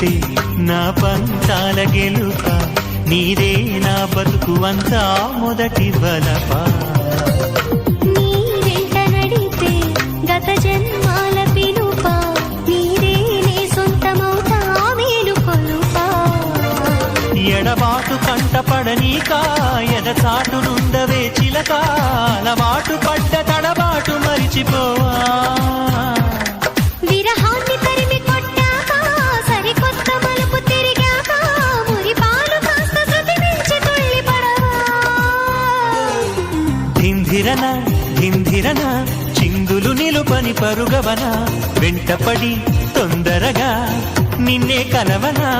నా పంతాల గెలుప నీదే నా బతుకు అంతా మొదటి బలపా గత జన్మాల పిలుప నీదే నే సొంతమవుతా మేలు కొలుపా. ఎడబాటు కంట పడనీకా ఎదచాటు నుండవే చిలక అలవాటు పడ్డ తడబాటు మరిచిపోవా ధింధిరన ధింధిరన చిందులు నిలుపని పరుగవన వెంటపడి తొందరగా నిన్నే కలవనా?